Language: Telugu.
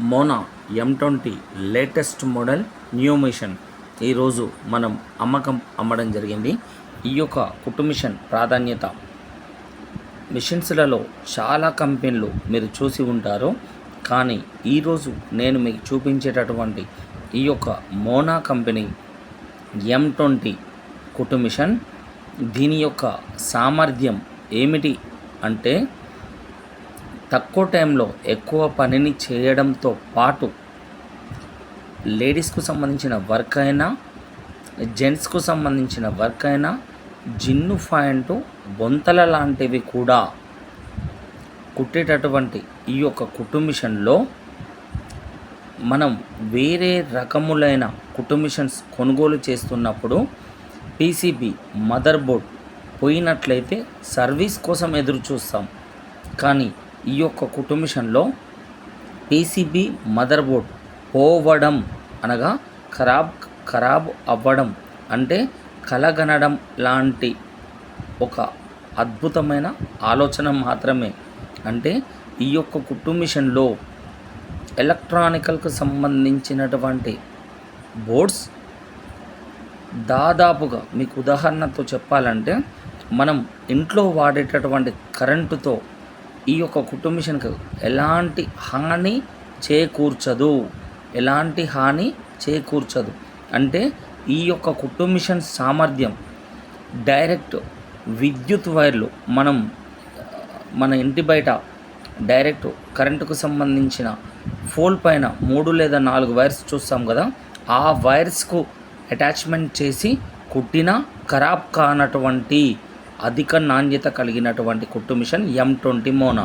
Mona M twenty latest model new machine ఈరోజు మనం అమ్మకం అమ్మడం జరిగింది. ఈ యొక్క కుట్టు మిషన్ ప్రాధాన్యత. మిషన్స్లలో చాలా కంపెనీలు మీరు చూసి ఉంటారు. కానీ ఈరోజు నేను మీకు చూపించేటటువంటి ఈ యొక్క మోనా కంపెనీ ఎం ట్వంటీ కుట్టు మిషన్. దీని యొక్క సామర్థ్యం ఏమిటి అంటే తక్కువ టైంలో ఎక్కువ పనిని చేయడంతో పాటు లేడీస్కు సంబంధించిన వర్క్ అయినా జెంట్స్కు సంబంధించిన వర్క్ అయినా జిన్ను పాయింట్ బొంతల లాంటివి కూడా కుట్టేటటువంటి ఈ యొక్క కుటుంబిషన్లో మిషన్లో మనం వేరే రకములైన కుటుంబిషన్స్ కొనుగోలు చేస్తున్నప్పుడు పీసీబీ మదర్ బోర్డ్ పోయినట్లయితే సర్వీస్ కోసం ఎదురు చూస్తాం కానీ ఈ యొక్క కుటుంబిషన్లో పీసీబీ మదర్ బోర్డ్ పోవడం అనగా ఖరాబ్ ఖరాబ్ అవ్వడం అంటే కలగనడం లాంటి ఒక అద్భుతమైన ఆలోచన మాత్రమే. అంటే ఈ యొక్క కుటుంబిషన్లో మిషన్లో ఎలక్ట్రానికల్కు సంబంధించినటువంటి బోర్డ్స్ దాదాపుగా మీకు ఉదాహరణతో చెప్పాలంటే మనం ఇంట్లో వాడేటటువంటి కరెంటుతో ఈ యొక్క కుటుంబ మిషన్కి ఎలాంటి హాని చేకూర్చదు. ఎలాంటి హాని చేకూర్చదు. అంటే ఈ యొక్క కుటుంబ మిషన్ సామర్థ్యం డైరెక్ట్ విద్యుత్ వైర్లు మనం మన ఇంటి బయట డైరెక్ట్ కరెంటుకు సంబంధించిన ఫోల్ పైన మూడు లేదా నాలుగు వైర్స్ చూస్తాం కదా ఆ వైర్స్కు అటాచ్మెంట్ చేసి కుట్టిన ఖరాబ్ కానటువంటి అధిక నాణ్యత కలిగినటువంటి కుట్టు మిషన్ ఎం ట్వంటీ మోనా